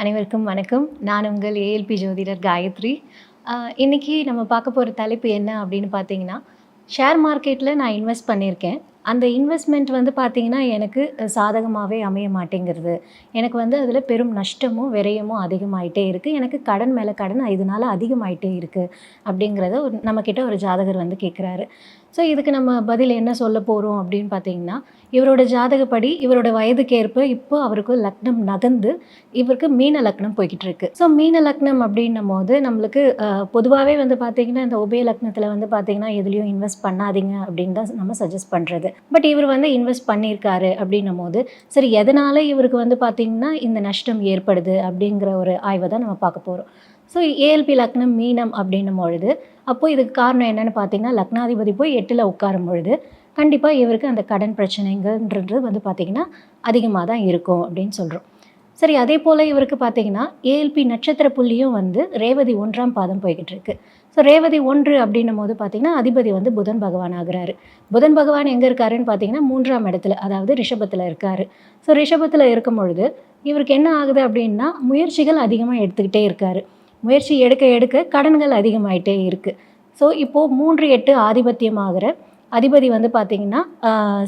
அனைவருக்கும் வணக்கம். நான் உங்கள் ஏஎல்பி ஜோதிடர் காயத்ரி. இன்றைக்கி நம்ம பார்க்க போகிற தலைப்பு என்ன அப்படின்னு பார்த்தீங்கன்னா ஷேர் மார்க்கெட்டில் நான் இன்வெஸ்ட் பண்ணியிருக்கேன். அந்த இன்வெஸ்ட்மெண்ட் வந்து பார்த்திங்கன்னா எனக்கு சாதகமாகவே அமைய மாட்டேங்கிறது. எனக்கு வந்து அதில் பெரும் நஷ்டமும் விரயமும் அதிகமாயிட்டே இருக்குது எனக்கு கடன் மேலே கடன் இதனால் அதிகமாயிட்டே இருக்குது அப்படிங்கிறத ஒரு நம்மக்கிட்ட ஒரு ஜாதகர் வந்து கேட்குறாரு ஸோ இதுக்கு நம்ம பதில் என்ன சொல்ல போகிறோம் அப்படின்னு பார்த்தீங்கன்னா இவரோட ஜாதகப்படி இவரோட வயதுக்கேற்ப இப்போ அவருக்கு லக்னம் நகர்ந்து இவருக்கு மீன லக்னம் போய்கிட்டு இருக்கு ஸோ மீன லக்னம் அப்படின்னும் போது நம்மளுக்கு பொதுவாகவே வந்து பார்த்தீங்கன்னா இந்த உபய லக்னத்தில் வந்து பார்த்தீங்கன்னா எதுலேயும் இன்வெஸ்ட் பண்ணாதீங்க அப்படின்னு தான் நம்ம சஜஸ்ட் பண்ணுறது பட் இவர் வந்து இன்வெஸ்ட் பண்ணியிருக்காரு அப்படின்னும் போது சரி எதனால் இவருக்கு வந்து பார்த்திங்கன்னா இந்த நஷ்டம் ஏற்படுது அப்படிங்கிற ஒரு ஆய்வை தான் நம்ம பார்க்க போகிறோம் ஸோ ஏஎல்பி லக்னம் மீனம் அப்படின்னும் பொழுது அப்போது இதுக்கு காரணம் என்னென்னு பார்த்தீங்கன்னா லக்னாதிபதி போய் எட்டில் உட்காரும் பொழுது கண்டிப்பாக இவருக்கு அந்த கடன் பிரச்சனைங்கன்றது வந்து பார்த்திங்கன்னா அதிகமாக தான் இருக்கும் அப்படின்னு சொல்கிறோம் சரி அதே போல் இவருக்கு பார்த்தீங்கன்னா ஏஎல்பி நட்சத்திர புள்ளியும் வந்து ரேவதி ஒன்றாம் பாதம் போய்கிட்டு இருக்குது ஸோ ரேவதி ஒன்று அப்படின்னும் போது பார்த்தீங்கன்னா அதிபதி வந்து புதன் பகவான் ஆகிறாரு. புதன் பகவான் எங்கே இருக்காருன்னு பார்த்தீங்கன்னா மூன்றாம் இடத்துல அதாவது ரிஷபத்தில் இருக்காரு. ஸோ ரிஷபத்தில் இருக்கும் பொழுது இவருக்கு என்ன ஆகுது அப்படின்னா முயற்சிகள் அதிகமாக எடுத்துக்கிட்டே இருக்காரு. முயற்சி எடுக்க எடுக்க கடன்கள் அதிகமாயிட்டே இருக்குது ஸோ இப்போது மூன்று எட்டு ஆதிபத்தியமாகிற அதிபதி வந்து பார்த்திங்கன்னா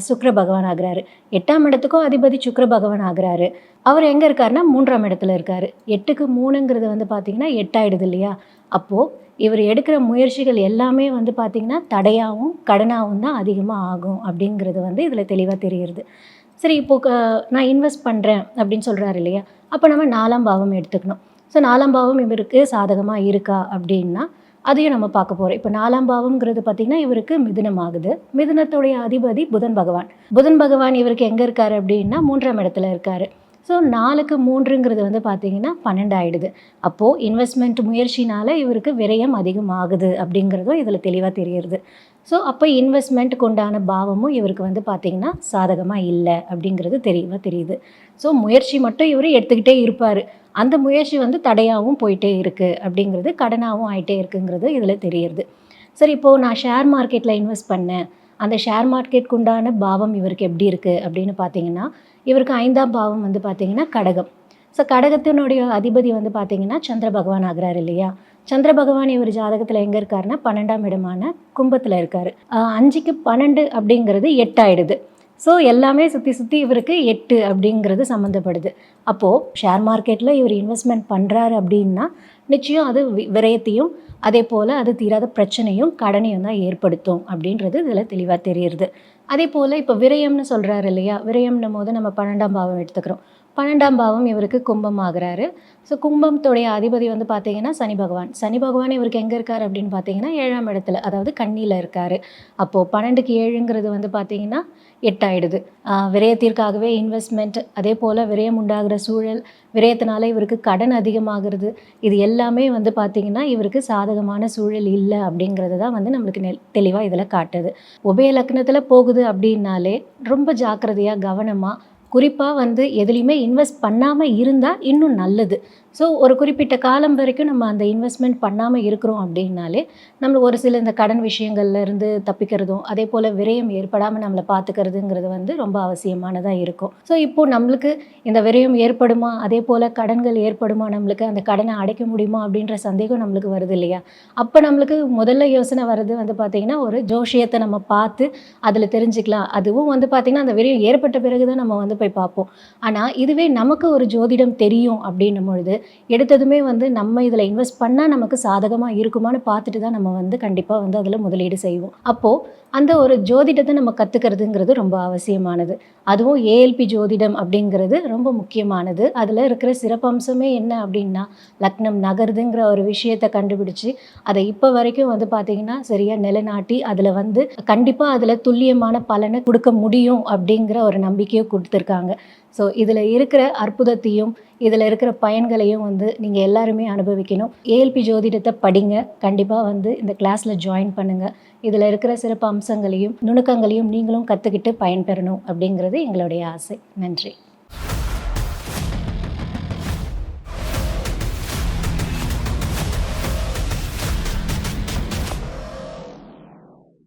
சுக்ர பகவான் ஆகிறாரு. எட்டாம் இடத்துக்கும் அதிபதி சுக்ர பகவான் ஆகிறாரு. அவர் எங்கே இருக்காருன்னா மூன்றாம் இடத்துல இருக்கார். எட்டுக்கு மூணுங்கிறது வந்து பார்த்திங்கன்னா எட்டாயிடுது இல்லையா? அப்போது இவர் எடுக்கிற முயற்சிகள் எல்லாமே வந்து பார்த்திங்கன்னா தடையாகவும் கடனாகவும் தான் அதிகமாக ஆகும் அப்படிங்கிறது வந்து இதில் தெளிவாக தெரிகிறது. சரி இப்போது நான் இன்வெஸ்ட் பண்ணுறேன் அப்படின்னு சொல்கிறாரு இல்லையா? அப்போ நம்ம நாலாம் பாவம் எடுத்துக்கணும். ஸோ நாலாம் பாவம் இவருக்கு சாதகமாக இருக்கா அப்படின்னா அதையும் நம்ம பார்க்க போகிறோம் இப்போ நாலாம் பாவம்ங்கிறது பார்த்திங்கன்னா இவருக்கு மிதுனம் ஆகுது மிதுனத்துடைய அதிபதி புதன் பகவான். புதன் பகவான் இவருக்கு எங்கே இருக்கார் அப்படின்னா மூன்றாம் இடத்துல இருக்கார். ஸோ நாலுக்கு மூன்றுங்கிறது வந்து பார்த்திங்கன்னா பன்னெண்டு ஆகிடுது அப்போது இன்வெஸ்ட்மெண்ட் முயற்சினால் இவருக்கு விரயம் அதிகமாகுது அப்படிங்கிறதும் இதில் தெளிவாக தெரியுது. ஸோ அப்போ இன்வெஸ்ட்மெண்ட்டுக்கு உண்டான பாவமும் இவருக்கு வந்து பார்த்திங்கன்னா சாதகமாக இல்லை அப்படிங்கிறது தெளிவாக தெரியுது. ஸோ முயற்சி மட்டும் இவர் எடுத்துக்கிட்டே இருப்பார். அந்த முயற்சி வந்து தடையாகவும் போயிட்டே இருக்குது அப்படிங்கிறது கடனாகவும் ஆகிட்டே இருக்குங்கிறது இதில் தெரியுது. சரி இப்போது நான் ஷேர் மார்க்கெட்டில் இன்வெஸ்ட் பண்ணேன். அந்த ஷேர் மார்க்கெட்டுக்கு உண்டான பாவம் இவருக்கு எப்படி இருக்குது அப்படின்னு பார்த்தீங்கன்னா இவருக்கு ஐந்தாம் பாவம் வந்து பார்த்தீங்கன்னா கடகம். ஸோ கடகத்தினுடைய அதிபதி வந்து பார்த்தீங்கன்னா சந்திர பகவான் ஆகிறார் இல்லையா? சந்திர பகவான் இவர் ஜாதகத்தில் எங்கே இருக்காருன்னா பன்னெண்டாம் இடமான கும்பத்தில் இருக்கார். அஞ்சுக்கு பன்னெண்டு அப்படிங்கிறது எட்டாயிடுது. ஸோ எல்லாமே சுற்றி சுற்றி இவருக்கு எட்டு அப்படிங்கிறது சம்மந்தப்படுது அப்போது ஷேர் மார்க்கெட்டில் இவர் இன்வெஸ்ட்மெண்ட் பண்ணுறாரு அப்படின்னா நிச்சயம் அது விரயத்தையும் அதே போல் அது தீராத பிரச்சனையும் கடனையும் தான் ஏற்படுத்தும் அப்படின்றது இதில் தெளிவாக தெரியுது. அதே போல் இப்போ விரயம்னு சொல்கிறாரு இல்லையா? விரயம்னும் போது நம்ம பன்னெண்டாம் பாவம் எடுத்துக்கிறோம். பன்னெண்டாம் பாவம் இவருக்கு கும்பம் ஆகிறாரு ஸோ கும்பத்துடைய அதிபதி வந்து பார்த்தீங்கன்னா சனி பகவான். சனி பகவான் இவருக்கு எங்கே இருக்கார் அப்படின்னு பார்த்தீங்கன்னா ஏழாம் இடத்துல அதாவது கண்ணியில் இருக்கார். அப்போது பன்னெண்டுக்கு ஏழுங்கிறது வந்து பார்த்தீங்கன்னா எட்டாயிடுது. விரயத்திற்காகவே இன்வெஸ்ட்மெண்ட் அதே போல் விரயம் உண்டாகிற சூழல் விரயத்தினால இவருக்கு கடன் அதிகமாகிறது இது எல்லாமே வந்து பார்த்திங்கன்னா இவருக்கு சாதகமான சூழல் இல்லை அப்படிங்கிறது தான் வந்து நம்மளுக்கு நெ தெளிவாக இதில் காட்டுது. உபய லக்னத்தில் போகுது அப்படின்னாலே ரொம்ப ஜாக்கிரதையாக கவனமாக குறிப்பாக வந்து எதுலேயுமே இன்வெஸ்ட் பண்ணாமல் இருந்தால் இன்னும் நல்லது. ஸோ ஒரு குறிப்பிட்ட காலம் வரைக்கும் நம்ம அந்த இன்வெஸ்ட்மெண்ட் பண்ணாமல் இருக்கிறோம் அப்படின்னாலே நம்ம ஒரு சில இந்த கடன் விஷயங்கள்லேருந்து தப்பிக்கிறதும் அதே போல் விரயம் ஏற்படாமல் நம்மளை பார்த்துக்கிறதுங்கிறது வந்து ரொம்ப அவசியமானதாக இருக்கும். ஸோ இப்போது நம்மளுக்கு இந்த விரயம் ஏற்படுமா? அதே போல் கடன்கள் ஏற்படுமா? நம்மளுக்கு அந்த கடனை அடைக்க முடியுமா? அப்படின்ற சந்தேகம் நம்மளுக்கு வருது இல்லையா? அப்போ நம்மளுக்கு முதல்ல யோசனை வர்றது வந்து பார்த்திங்கன்னா ஒரு ஜோஷியத்தை நம்ம பார்த்து அதில் தெரிஞ்சுக்கலாம். அதுவும் வந்து பார்த்திங்கன்னா அந்த விரயம் ஏற்பட்ட பிறகு தான் நம்ம வந்து போய் பார்ப்போம். ஆனால் இதுவே நமக்கு ஒரு ஜோதிடம் தெரியும் அப்படின்னும் பொழுது எடுத்ததுமே வந்து நம்ம இதில் இன்வெஸ்ட் பண்ணால் நமக்கு சாதகமாக இருக்குமான்னு பார்த்துட்டு தான் நம்ம வந்து கண்டிப்பாக வந்து அதில் முதலீடு செய்வோம். அப்போது அந்த ஒரு ஜோதிடத்தை நம்ம கற்றுக்கிறதுங்கிறது ரொம்ப அவசியமானது. அதுவும் ஏஎல்பி ஜோதிடம் அப்படிங்கிறது ரொம்ப முக்கியமானது. அதில் இருக்கிற சிறப்பம்சமே என்ன அப்படின்னா லக்னம் நகருதுங்கிற ஒரு விஷயத்தை கண்டுபிடிச்சு அதை இப்போ வரைக்கும் வந்து பார்த்திங்கன்னா சரியாக நிலைநாட்டி அதில் வந்து கண்டிப்பாக அதில் துல்லியமான பலனை கொடுக்க முடியும் அப்படிங்கிற ஒரு நம்பிக்கையை கொடுத்துருக்காங்க. ஸோ இதில் இருக்கிற அற்புதத்தையும் இதில் இருக்கிற பயன்களையும் வந்து நீங்கள் எல்லாருமே அனுபவிக்கணும். ஏஎல்பி ஜோதிடத்தை படிங்க. கண்டிப்பாக வந்து இந்த கிளாஸில் ஜாயின் பண்ணுங்கள் இதில் இருக்கிற சிறப்பு அம்சங்களையும் நுணுக்கங்களையும் நீங்களும் கற்றுக்கிட்டு பயன்பெறணும் அப்படிங்கிறது எங்களுடைய ஆசை. நன்றி.